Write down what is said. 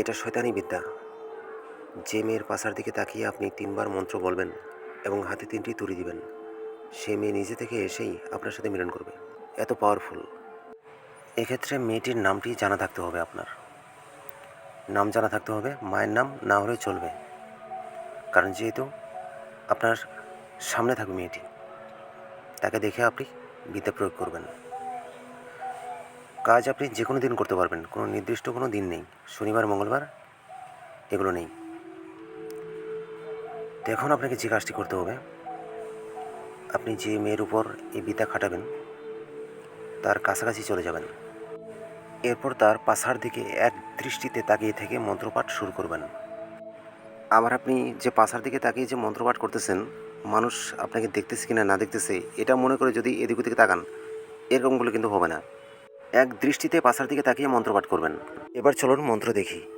এটা শয়তানি বিদ্যা। যে মেয়ের পাশার দিকে তাকিয়ে আপনি তিনবার মন্ত্র বলবেন এবং হাতে তিনটি তুড়ি দিবেন, সে মেয়ে নিজে থেকে এসেই আপনার সাথে মিলন করবে। এত পাওয়ারফুল এক্ষেত্রে মেয়েটির নামটি জানা থাকতে হবে আপনার। নাম জানা থাকতে হবে, মায়ের নাম না হলে চলবে। কারণ যেহেতু আপনার সামনে থাকবে মেয়েটি, তাকে দেখে আপনি বিদ্যা প্রয়োগ করবেন। কাজ আপনি যে কোনো দিন করতে পারবেন, কোনো নির্দিষ্ট কোনো দিন নেই। শনিবার, মঙ্গলবার, এগুলো নেই। তো এখন আপনাকে যে কাজটি করতে হবে, আপনি যে মেয়ের উপর এই বিদ্যা খাটাবেন, তার কাছাকাছি চলে যাবেন। এরপর তার পাশার দিকে এক দৃষ্টিতে তাকিয়ে থেকে মন্ত্রপাঠ শুরু করবেন। আবার আপনি যে পাশার দিকে তাকিয়ে যে মন্ত্রপাঠ করতেছেন, মানুষ আপনাকে দেখতেছে কিনা না দেখতেছে, এটা মনে করে যদি এদিক ওদিকে তাকান, এরকমগুলো কিন্তু হবে না। এক দৃষ্টিতে পাশার দিকে তাকিয়ে মন্ত্রপাঠ করবেন। এবার চলুন মন্ত্র দেখি।